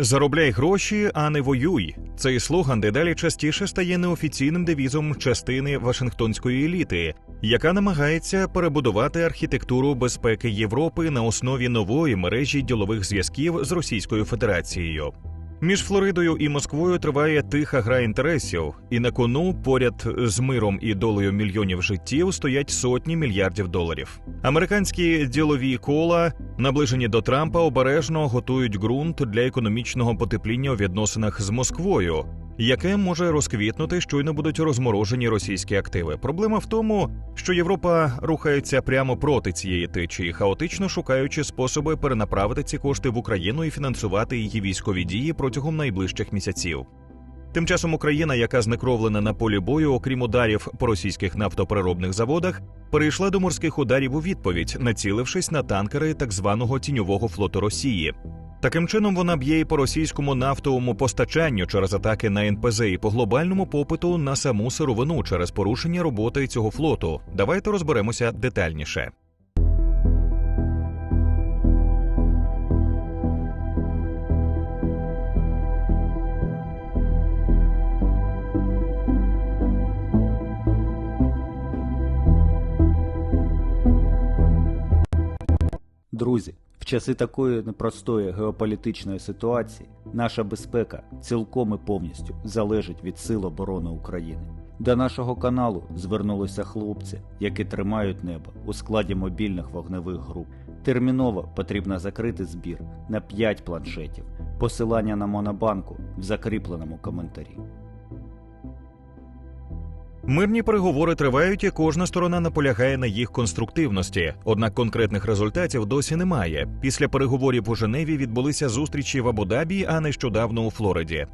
Заробляй гроші, а не воюй. Цей слоган дедалі частіше стає неофіційним девізом частини Вашингтонської еліти, яка намагається перебудувати архітектуру безпеки Європи на основі нової мережі ділових зв'язків з Російською Федерацією. Між Флоридою і Москвою триває тиха гра інтересів, і на кону поряд з миром і долею мільйонів життів стоять сотні мільярдів доларів. Американські ділові кола, наближені до Трампа, обережно готують ґрунт для економічного потепління у відносинах з Москвою, яке може розквітнути, щойно будуть розморожені російські активи. Проблема в тому, що Європа рухається прямо проти цієї течії, хаотично шукаючи способи перенаправити ці кошти в Україну і фінансувати її військові дії протягом найближчих місяців. Тим часом Україна, яка знекровлена на полі бою, окрім ударів по російських нафтопереробних заводах, перейшла до морських ударів у відповідь, націлившись на танкери так званого тіньового флоту Росії. Таким чином вона б'є і по російському нафтовому постачанню через атаки на НПЗ і по глобальному попиту на саму сировину через порушення роботи цього флоту. Давайте розберемося детальніше. Друзі, часи такої непростої геополітичної ситуації наша безпека цілком і повністю залежить від сил оборони України. До нашого каналу звернулися хлопці, які тримають небо у складі мобільних вогневих груп. Терміново потрібно закрити збір на 5 планшетів. Посилання на Монобанку в закріпленому коментарі. Мирні переговори тривають, і кожна сторона наполягає на їх конструктивності. Однак конкретних результатів досі немає. Після переговорів у Женеві відбулися зустрічі в Абу-Дабі, а нещодавно у Флориді.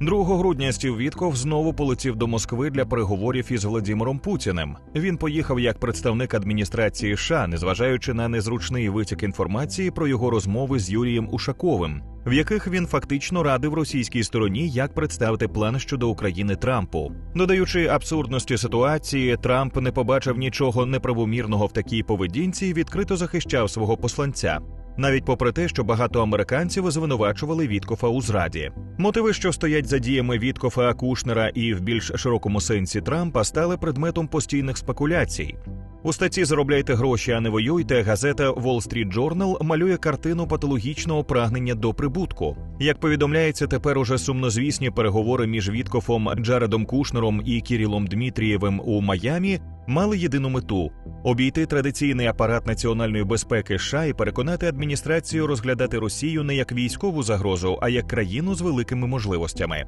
2 грудня Стів Вітков знову полетів до Москви для переговорів із Владимиром Путіним. Він поїхав як представник адміністрації США, незважаючи на незручний витік інформації про його розмови з Юрієм Ушаковим, в яких він фактично радив російській стороні, як представити план щодо України Трампу. Додаючи абсурдності ситуації, Трамп не побачив нічого неправомірного в такій поведінці і відкрито захищав свого посланця. Навіть попри те, що багато американців звинувачували Віткофа у зраді. Мотиви, що стоять за діями Віткофа, Кушнера і в більш широкому сенсі Трампа, стали предметом постійних спекуляцій. У статті Заробляйте гроші, а не воюйте. Газета Wall Street Journal малює картину патологічного прагнення до прибутку. Як повідомляється, тепер уже сумнозвісні переговори між Віткофом, Джаредом Кушнером і Кірілом Дмитрієвим у Майамі мали єдину мету обійти традиційний апарат національної безпеки США і переконати адміністрацію розглядати Росію не як військову загрозу, а як країну з великими можливостями.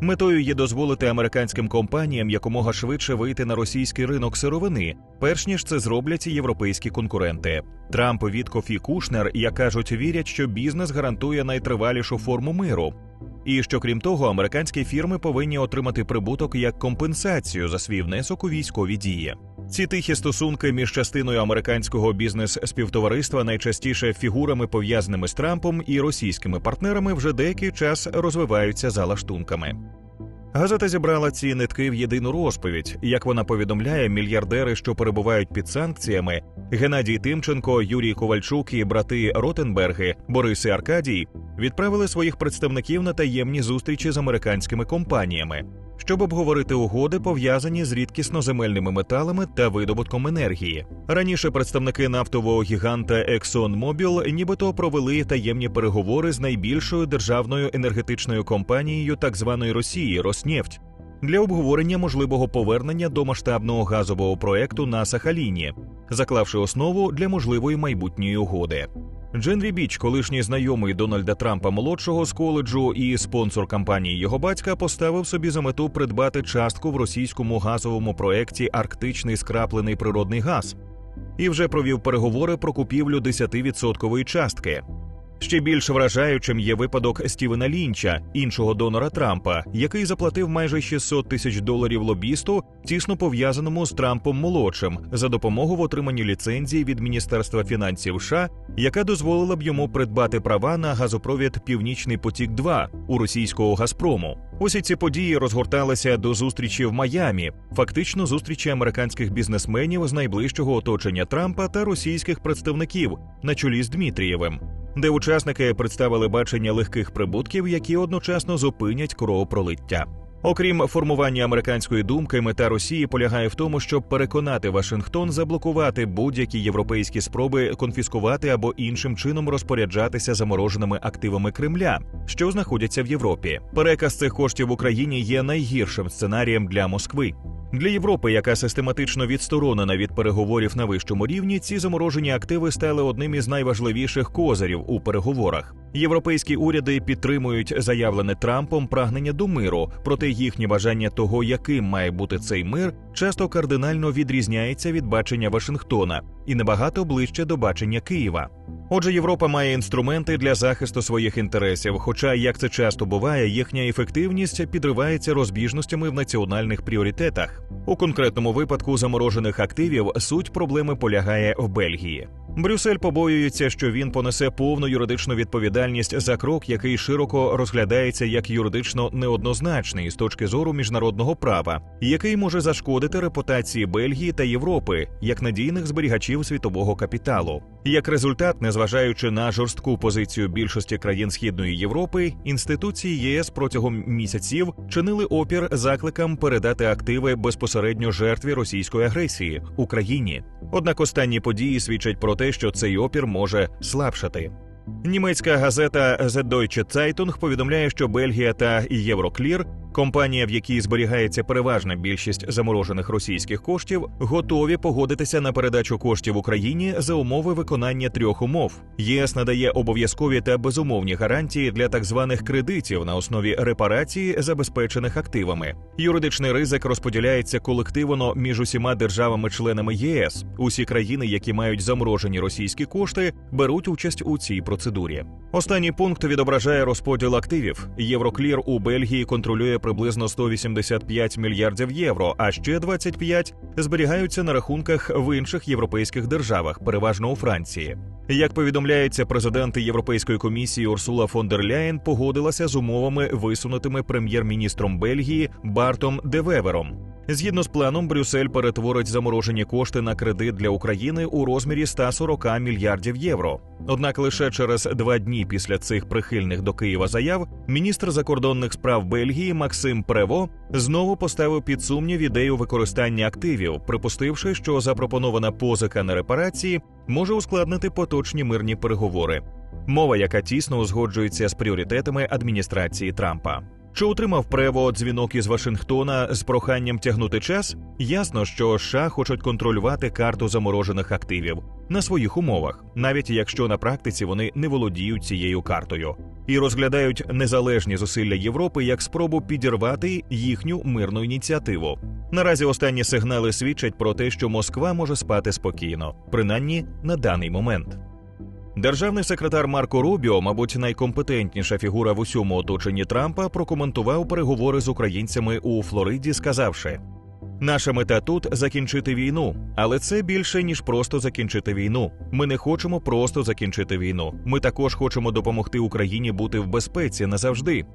Метою є дозволити американським компаніям якомога швидше вийти на російський ринок сировини, перш ніж це зроблять європейські конкуренти. Трамп, Віткоф і Кушнер, як кажуть, вірять, що бізнес гарантує найтривалішу форму миру. І що крім того, американські фірми повинні отримати прибуток як компенсацію за свій внесок у військові дії. Ці тихі стосунки між частиною американського бізнес-співтовариства, найчастіше фігурами пов'язаними з Трампом і російськими партнерами, вже деякий час розвиваються за лаштунками. Газета зібрала ці нитки в єдину розповідь. Як вона повідомляє, мільярдери, що перебувають під санкціями, Геннадій Тимченко, Юрій Ковальчук і брати Ротенберги, Борис і Аркадій відправили своїх представників на таємні зустрічі з американськими компаніями, щоб обговорити угоди, пов'язані з рідкісноземельними металами та видобутком енергії. Раніше представники нафтового гіганта ExxonMobil нібито провели таємні переговори з найбільшою державною енергетичною компанією так званої Росії Роснефть для обговорення можливого повернення до масштабного газового проекту на Сахаліні, заклавши основу для можливої майбутньої угоди. Дженрі Біч, колишній знайомий Дональда Трампа молодшого з коледжу і спонсор кампанії його батька, поставив собі за мету придбати частку в російському газовому проекті Арктичний скраплений природний газ і вже провів переговори про купівлю 10% частки. Ще більш вражаючим є випадок Стівена Лінча, іншого донора Трампа, який заплатив майже 600 тисяч доларів лобісту, тісно пов'язаному з Трампом молодшим, за допомогу в отриманні ліцензії від Міністерства фінансів США, яка дозволила б йому придбати права на газопровід Північний потік 2 у російського Газпрому. Усі ці події розгорталися до зустрічі в Майамі, фактично зустрічі американських бізнесменів з найближчого оточення Трампа та російських представників на чолі з Дмитрієвим. Де учасники представили бачення легких прибутків, які одночасно зупинять кровопролиття. Окрім формування американської думки, мета Росії полягає в тому, щоб переконати Вашингтон заблокувати будь-які європейські спроби конфіскувати або іншим чином розпоряджатися замороженими активами Кремля, що знаходяться в Європі. Переказ цих коштів в Україні є найгіршим сценарієм для Москви. Для Європи, яка систематично відсторонена від переговорів на вищому рівні, ці заморожені активи стали одним із найважливіших козирів у переговорах. Європейські уряди підтримують заявлене Трампом прагнення до миру, проте їхнє бажання того, яким має бути цей мир, часто кардинально відрізняється від бачення Вашингтона і набагато ближче до бачення Києва. Отже, Європа має інструменти для захисту своїх інтересів, хоча, як це часто буває, їхня ефективність підривається розбіжностями в національних пріоритетах. У конкретному випадку заморожених активів суть проблеми полягає в Бельгії. Брюссель побоюється, що він понесе повну юридичну відповідальність за крок, який широко розглядається як юридично неоднозначний з точки зору міжнародного права, який може зашкодити репутації Бельгії та Європи як надійних зберігачів світового капіталу. Як результат, незважаючи на жорстку позицію більшості країн Східної Європи, інституції ЄС протягом місяців чинили опір закликам передати активи безпосередньо жертві російської агресії Україні. Однак останні події свідчать про те, що цей опір може слабшати. Німецька газета The Deutsche Zeitung повідомляє, що Бельгія та Євроклір, компанія, в якій зберігається переважна більшість заморожених російських коштів, готові погодитися на передачу коштів Україні за умови виконання трьох умов. ЄС надає обов'язкові та безумовні гарантії для так званих кредитів на основі репарації, забезпечених активами. Юридичний ризик розподіляється колективно між усіма державами-членами ЄС. Усі країни, які мають заморожені російські кошти, беруть участь у цій процедурі. Останній пункт відображає розподіл активів. Євроклір у Бельгії контролює приблизно 185 мільярдів євро, а ще 25 зберігаються на рахунках в інших європейських державах, переважно у Франції. Як повідомляється, президент Європейської комісії Урсула фон дер Ляєн погодилася з умовами, висунутими прем'єр-міністром Бельгії Бартом Девевером. Згідно з планом, Брюссель перетворить заморожені кошти на кредит для України у розмірі 140 мільярдів євро. Однак лише через два дні після цих прихильних до Києва заяв міністр закордонних справ Бельгії Максим Прево знову поставив під сумнів ідею використання активів, припустивши, що запропонована позика на репарації може ускладнити поточні мирні переговори. Мова, яка тісно узгоджується з пріоритетами адміністрації Трампа. Чи отримав Прево дзвінок із Вашингтона з проханням тягнути час? Ясно, що США хочуть контролювати карту заморожених активів на своїх умовах, навіть якщо на практиці вони не володіють цією картою, і розглядають незалежні зусилля Європи як спробу підірвати їхню мирну ініціативу. Наразі останні сигнали свідчать про те, що Москва може спати спокійно, принаймні на даний момент. Державний секретар Марко Рубіо, мабуть, найкомпетентніша фігура в усьому оточенні Трампа, прокоментував переговори з українцями у Флориді, сказавши: Наша мета тут закінчити війну, але це більше ніж просто закінчити війну. Ми не хочемо просто закінчити війну. Ми також хочемо допомогти Україні бути в безпеці назавжди.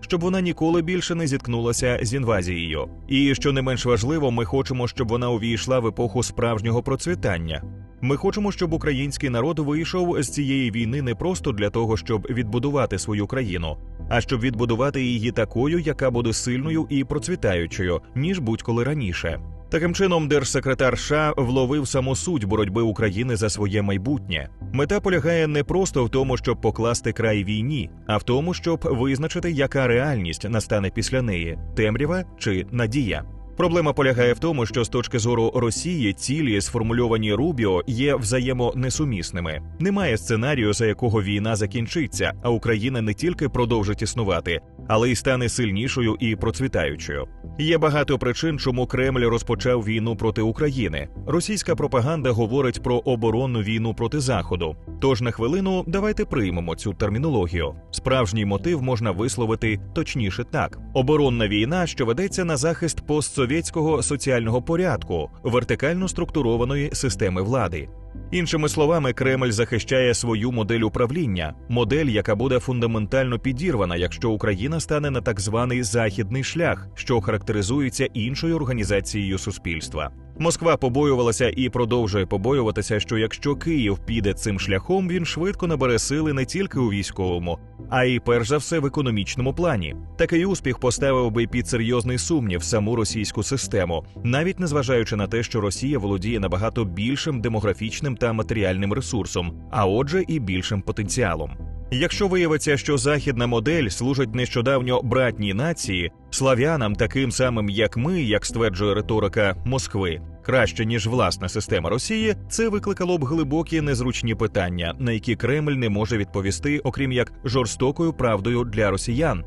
Щоб вона ніколи більше не зіткнулася з інвазією, і що не менш важливо, ми хочемо, щоб вона увійшла в епоху справжнього процвітання. Ми хочемо, щоб український народ вийшов з цієї війни не просто для того, щоб відбудувати свою країну, а щоб відбудувати її такою, яка буде сильною і процвітаючою, ніж будь-коли раніше. Таким чином, держсекретар США вловив саму суть боротьби України за своє майбутнє. Мета полягає не просто в тому, щоб покласти край війні, а в тому, щоб визначити, яка реальність настане після неї темрява чи надія. Проблема полягає в тому, що з точки зору Росії цілі, сформульовані Рубіо, є взаємонесумісними. Немає сценарію, за якого війна закінчиться, а Україна не тільки продовжить існувати, але й стане сильнішою і процвітаючою. Є багато причин, чому Кремль розпочав війну проти України. Російська пропаганда говорить про оборонну війну проти Заходу. Тож на хвилину давайте приймемо цю термінологію. Справжній мотив можна висловити точніше так: оборонна війна, що ведеться на захист постсовєтського соціального порядку, вертикально структурованої системи влади. Іншими словами, Кремль захищає свою модель управління, модель, яка буде фундаментально підірвана, якщо Україна стане на так званий західний шлях, що характеризується іншою організацією суспільства. Москва побоювалася і продовжує побоюватися, що якщо Київ піде цим шляхом, він швидко набере сили не тільки у військовому, а й перш за все в економічному плані. Такий успіх поставив би під серйозний сумнів саму російську систему, навіть незважаючи на те, що Росія володіє набагато більшим демографічним та матеріальним ресурсом, а отже, і більшим потенціалом. Якщо виявиться, що західна модель служить нещодавньо братній нації, слав'янам, таким самим як ми, як стверджує риторика Москви, краще ніж власна система Росії, це викликало б глибокі незручні питання, на які Кремль не може відповісти, окрім як жорстокою правдою для росіян.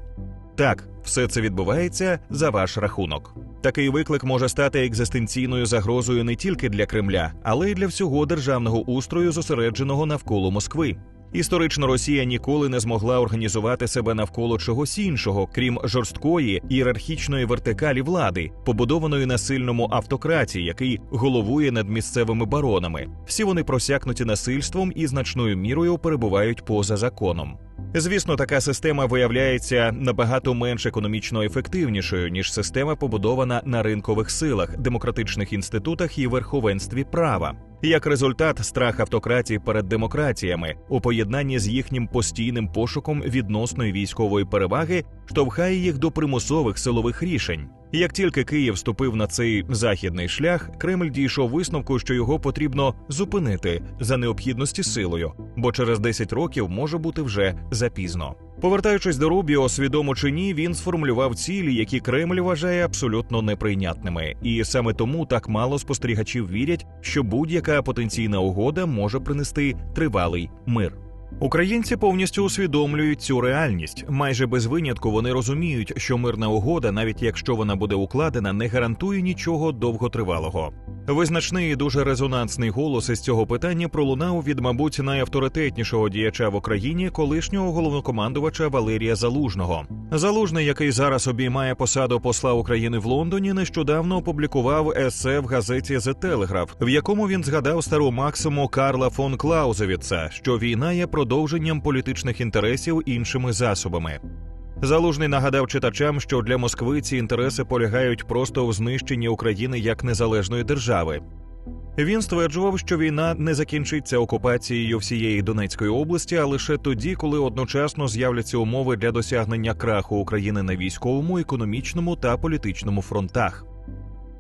Так, все це відбувається за ваш рахунок. Такий виклик може стати екзистенційною загрозою не тільки для Кремля, але й для всього державного устрою, зосередженого навколо Москви. Історично Росія ніколи не змогла організувати себе навколо чогось іншого, крім жорсткої ієрархічної вертикалі влади, побудованої на сильному автократі, який головує над місцевими баронами. Всі вони просякнуті насильством і значною мірою перебувають поза законом. Звісно, така система виявляється набагато менш економічно ефективнішою ніж система, побудована на ринкових силах, демократичних інститутах і верховенстві права. Як результат, страх автократії перед демократіями у поєднанні з їхнім постійним пошуком відносної військової переваги штовхає їх до примусових силових рішень. Як тільки Київ ступив на цей західний шлях, Кремль дійшов висновку, що його потрібно зупинити за необхідності силою, бо через 10 років може бути вже запізно. Повертаючись до Рубіо, свідомо чи ні, він сформулював цілі, які Кремль вважає абсолютно неприйнятними, і саме тому так мало спостерігачів вірять, що будь-яка потенційна угода може принести тривалий мир. Українці повністю усвідомлюють цю реальність. Майже без винятку вони розуміють, що мирна угода, навіть якщо вона буде укладена, не гарантує нічого довготривалого. Визначний і дуже резонансний голос із цього питання пролунав від, мабуть, найавторитетнішого діяча в Україні, колишнього головнокомандувача Валерія Залужного. Залужний, який зараз обіймає посаду посла України в Лондоні, нещодавно опублікував есе в газеті The Telegraph, в якому він згадав стару максиму Карла фон Клаузевіца, що війна є продовженням політичних інтересів іншими засобами. Залужний нагадав читачам, що для Москви ці інтереси полягають просто в знищенні України як незалежної держави. Він стверджував, що війна не закінчиться окупацією всієї Донецької області, а лише тоді, коли одночасно з'являться умови для досягнення краху України на військовому, економічному та політичному фронтах.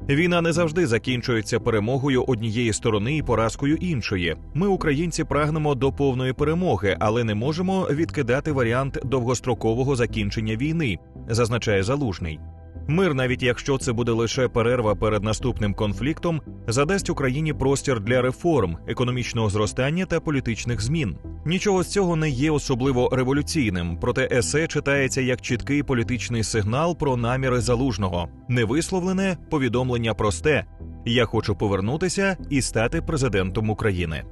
Війна не завжди закінчується перемогою однієї сторони і поразкою іншої. Ми, українці, прагнемо до повної перемоги, але не можемо відкидати варіант довгострокового закінчення війни, зазначає залужний. Мир, навіть якщо це буде лише перерва перед наступним конфліктом, задасть Україні простір для реформ, економічного зростання та політичних змін. Нічого з цього не є особливо революційним, проте есе читається як чіткий політичний сигнал про наміри залужного, невисловлене повідомлення просте: я хочу повернутися і стати президентом України.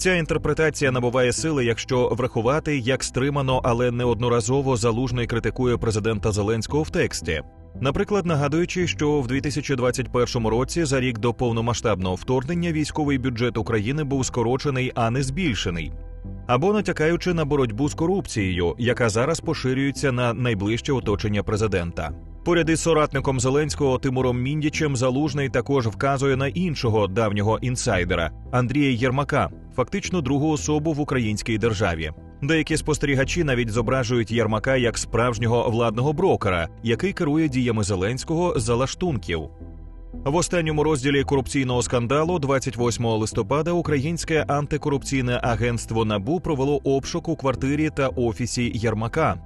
Ця інтерпретація набуває сили, якщо врахувати, як стримано, але неодноразово залужний критикує президента Зеленського в тексті. Наприклад, нагадуючи, що в 2021 році, за рік до повномасштабного вторгнення, військовий бюджет України був скорочений, а не збільшений, або натякаючи на боротьбу з корупцією, яка зараз поширюється на найближче оточення президента. Поряд із соратником Зеленського Тимуром Міндічем Залужний також вказує на іншого давнього інсайдера Андрія Єрмака, фактично другу особу в українській державі. Деякі спостерігачі навіть зображують Єрмака як справжнього владного брокера, який керує діями Зеленського за лаштунків. В останньому розділі корупційного скандалу, 28 листопада, українське антикорупційне агентство НАБУ провело обшук у квартирі та офісі Єрмака.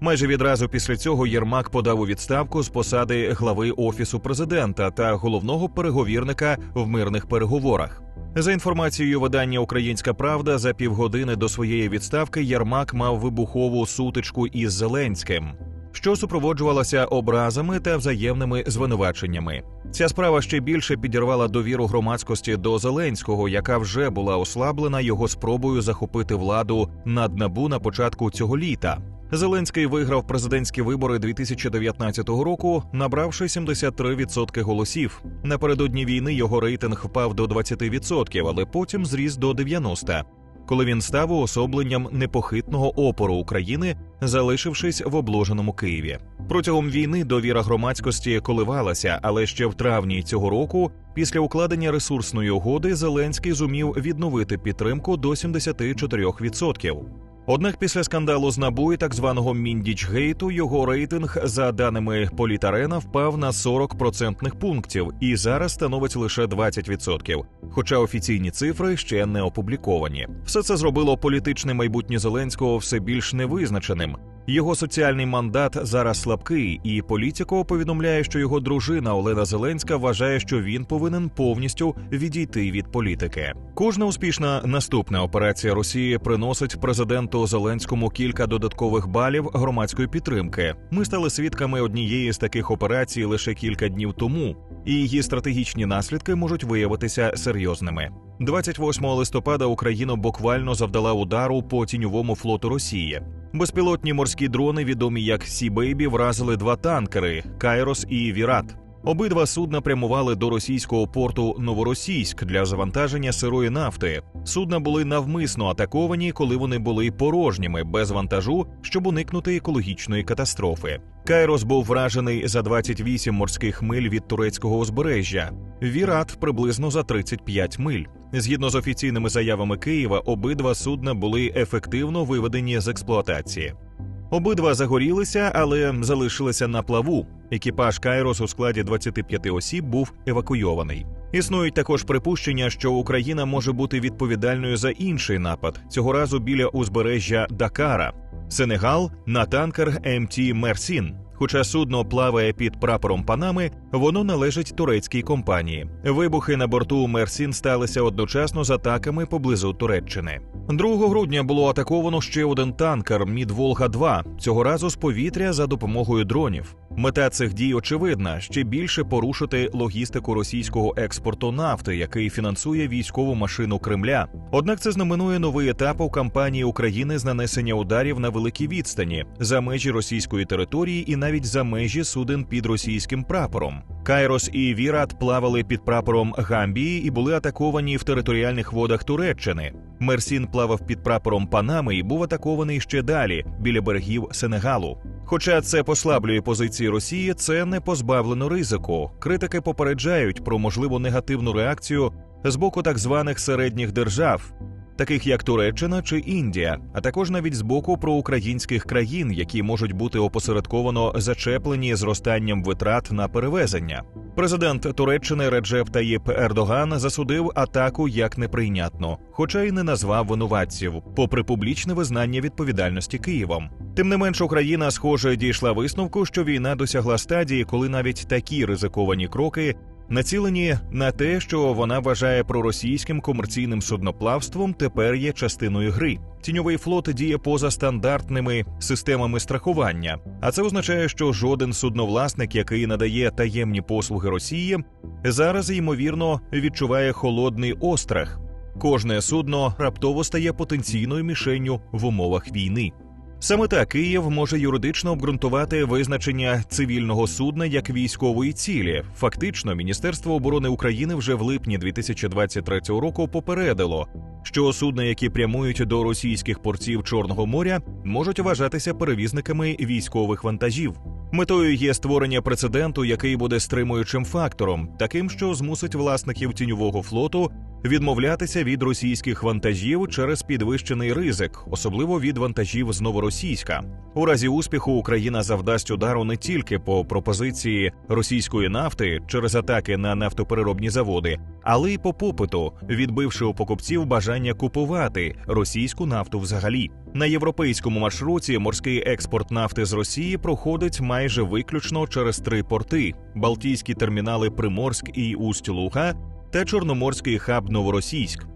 Майже відразу після цього Єрмак подав у відставку з посади глави офісу президента та головного переговірника в мирних переговорах. За інформацією видання Українська Правда, за півгодини до своєї відставки Єрмак мав вибухову сутичку із Зеленським, що супроводжувалася образами та взаємними звинуваченнями. Ця справа ще більше підірвала довіру громадськості до Зеленського, яка вже була ослаблена його спробою захопити владу над набу на початку цього літа. Зеленський виграв президентські вибори 2019 року, набравши 73% голосів. Напередодні війни його рейтинг впав до 20%, але потім зріс до 90%. коли він став уособленням непохитного опору України, залишившись в обложеному Києві. Протягом війни довіра громадськості коливалася, але ще в травні цього року, після укладення ресурсної угоди, Зеленський зумів відновити підтримку до 74%. Однак після скандалу з НАБУ і так званого Міндічгейту його рейтинг, за даними Політарена, впав на 40 процентних пунктів і зараз становить лише 20%. Хоча офіційні цифри ще не опубліковані. Все це зробило політичне майбутнє Зеленського все більш невизначеним. Його соціальний мандат зараз слабкий, і політико повідомляє, що його дружина Олена Зеленська вважає, що він повинен повністю відійти від політики. Кожна успішна наступна операція Росії приносить президенту Зеленському кілька додаткових балів громадської підтримки. Ми стали свідками однієї з таких операцій лише кілька днів тому, і її стратегічні наслідки можуть виявитися серйозними. 28 листопада Україна буквально завдала удару по тіньовому флоту Росії. Безпілотні морські дрони, відомі як Сі Бейбі, вразили два танкери Кайрос і Вірат. Обидва судна прямували до російського порту Новоросійськ для завантаження сирої нафти. Судна були навмисно атаковані, коли вони були порожніми, без вантажу, щоб уникнути екологічної катастрофи. Кайрос був вражений за 28 морських миль від турецького узбережжя. Вірат приблизно за 35 миль. Згідно з офіційними заявами Києва, обидва судна були ефективно виведені з експлуатації. Обидва загорілися, але залишилися на плаву. Екіпаж Кайрос у складі 25 осіб був евакуйований. Існують також припущення, що Україна може бути відповідальною за інший напад цього разу біля узбережжя Дакара, Сенегал на танкер МТ Мерсін. Хоча судно плаває під прапором Панами, воно належить турецькій компанії. Вибухи на борту Мерсін сталися одночасно з атаками поблизу Туреччини. 2 грудня було атаковано ще один танкер Мід Волга 2 цього разу з повітря за допомогою дронів. Мета цих дій очевидна ще більше порушити логістику російського експорту нафти, який фінансує військову машину Кремля. Однак це знаменує новий етап у кампанії України з нанесення ударів на великій відстані за межі російської території і навіть за межі суден під російським прапором. Кайрос і Вірат плавали під прапором Гамбії і були атаковані в територіальних водах Туреччини. Мерсін плавав під прапором Панами і був атакований ще далі, біля берегів Сенегалу. Хоча це послаблює позиції Росії, це не позбавлено ризику. Критики попереджають про можливу негативну реакцію з боку так званих середніх держав, таких як Туреччина чи Індія, а також навіть з боку проукраїнських країн, які можуть бути опосередковано зачеплені зростанням витрат на перевезення. Президент Туреччини Реджеп Таїп Ердоган засудив атаку як неприйнятну, хоча й не назвав винуватців, попри публічне визнання відповідальності Києвом. Тим не менш, Україна, схоже, дійшла висновку, що війна досягла стадії, коли навіть такі ризиковані кроки націлені на те, що вона вважає проросійським комерційним судноплавством, тепер є частиною гри. Тіньовий флот діє поза стандартними системами страхування, а це означає, що жоден судновласник, який надає таємні послуги Росії, зараз ймовірно відчуває холодний острах. Кожне судно раптово стає потенційною мішенню в умовах війни. Саме так Київ може юридично обґрунтувати визначення цивільного судна як військової цілі. Фактично, Міністерство оборони України вже в липні 2023 року попередило, що судна, які прямують до російських портів Чорного моря, можуть вважатися перевізниками військових вантажів. Метою є створення прецеденту, який буде стримуючим фактором, таким, що змусить власників тіньового флоту відмовлятися від російських вантажів через підвищений ризик, особливо від вантажів з новоросійська. У разі успіху Україна завдасть удару не тільки по пропозиції російської нафти через атаки на нафтопереробні заводи, але й по попиту, відбивши у покупців бажання купувати російську нафту взагалі. На європейському маршруті морський експорт нафти з Росії проходить майже виключно через три порти: Балтійські термінали Приморськ і Усть-Луга та Чорноморський хаб Новоросійськ.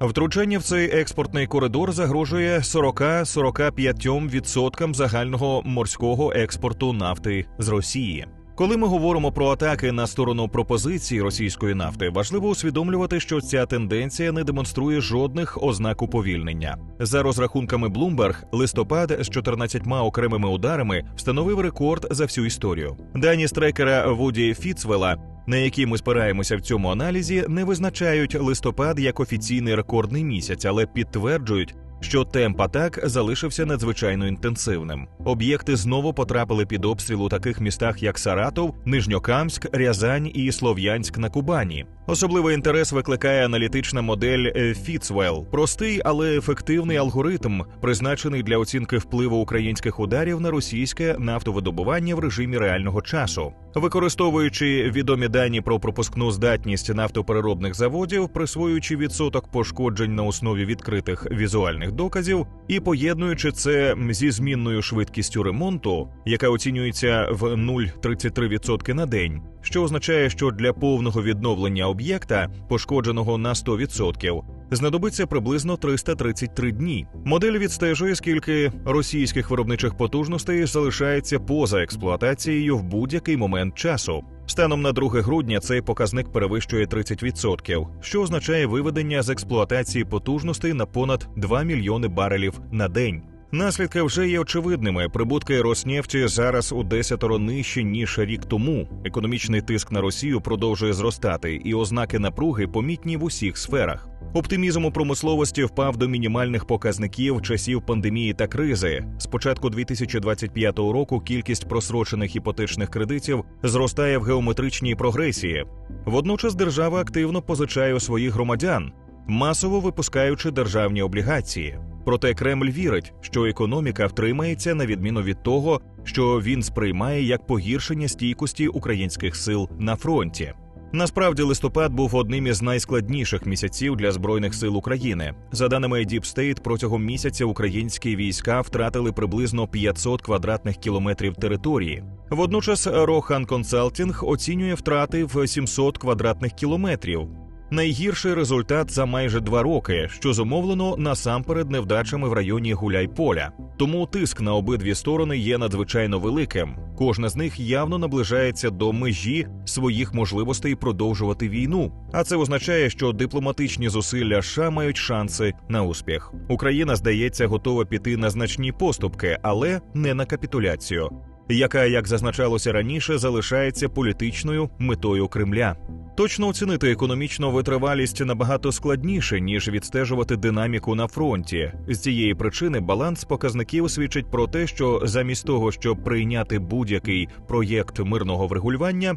Втручання в цей експортний коридор загрожує 40-45% загального морського експорту нафти з Росії. Коли ми говоримо про атаки на сторону пропозиції російської нафти, важливо усвідомлювати, що ця тенденція не демонструє жодних ознак уповільнення. За розрахунками Bloomberg, листопад з 14 окремими ударами встановив рекорд за всю історію. Дані з трекера Вуді Фіцвела на які ми спираємося в цьому аналізі, не визначають листопад як офіційний рекордний місяць, але підтверджують, що темп атак залишився надзвичайно інтенсивним. Об'єкти знову потрапили під обстріл у таких містах, як Саратов, Нижньокамськ, Рязань і Слов'янськ на Кубані. Особливий інтерес викликає аналітична модель Фіцвелл. простий, але ефективний алгоритм, призначений для оцінки впливу українських ударів на російське нафтовидобування в режимі реального часу. Використовуючи відомі дані про пропускну здатність нафтопереробних заводів, присвоюючи відсоток пошкоджень на основі відкритих візуальних доказів і поєднуючи це зі змінною швидкістю ремонту, яка оцінюється в 0,33% на день, що означає, що для повного відновлення об'єкта, пошкодженого на 100%, знадобиться приблизно 333 дні. Модель відстежує, скільки російських виробничих потужностей залишається поза експлуатацією в будь-який момент часу. Станом на 2 грудня цей показник перевищує 30%, що означає виведення з експлуатації потужностей на понад 2 мільйони барелів на день. Наслідки вже є очевидними. Прибутки Роснефті зараз у десятеро нижче ніж рік тому. Економічний тиск на Росію продовжує зростати, і ознаки напруги помітні в усіх сферах. Оптимізм у промисловості впав до мінімальних показників часів пандемії та кризи. З початку 2025 року кількість просрочених іпотечних кредитів зростає в геометричній прогресії. Водночас держава активно позичає своїх громадян, масово випускаючи державні облігації. Проте Кремль вірить, що економіка втримається на відміну від того, що він сприймає як погіршення стійкості українських сил на фронті. Насправді листопад був одним із найскладніших місяців для збройних сил України. За даними Deep State, протягом місяця українські війська втратили приблизно 500 квадратних кілометрів території. Водночас Рохан Консалтінг оцінює втрати в 700 квадратних кілометрів. Найгірший результат за майже два роки, що зумовлено насамперед невдачами в районі Гуляйполя. Тому тиск на обидві сторони є надзвичайно великим. Кожна з них явно наближається до межі своїх можливостей продовжувати війну. А це означає, що дипломатичні зусилля США мають шанси на успіх. Україна здається готова піти на значні поступки, але не на капітуляцію, яка, як зазначалося раніше, залишається політичною метою Кремля. Точно оцінити економічну витривалість набагато складніше ніж відстежувати динаміку на фронті. З цієї причини баланс показників свідчить про те, що замість того, щоб прийняти будь-який проєкт мирного врегулювання,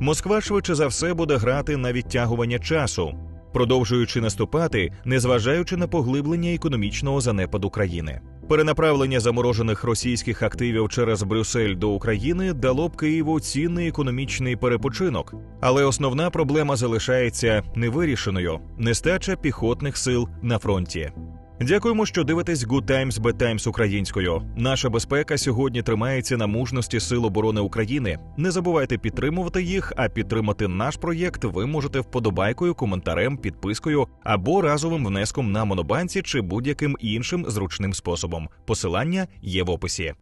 Москва швидше за все буде грати на відтягування часу, продовжуючи наступати, незважаючи на поглиблення економічного занепаду країни. Перенаправлення заморожених російських активів через Брюссель до України дало б Києву цінний економічний перепочинок, але основна проблема залишається невирішеною нестача піхотних сил на фронті. Дякуємо, що дивитесь Good Times Bad Times українською. Наша безпека сьогодні тримається на мужності Сил оборони України. Не забувайте підтримувати їх, а підтримати наш проєкт ви можете вподобайкою, коментарем, підпискою або разовим внеском на монобанці чи будь-яким іншим зручним способом. Посилання є в описі.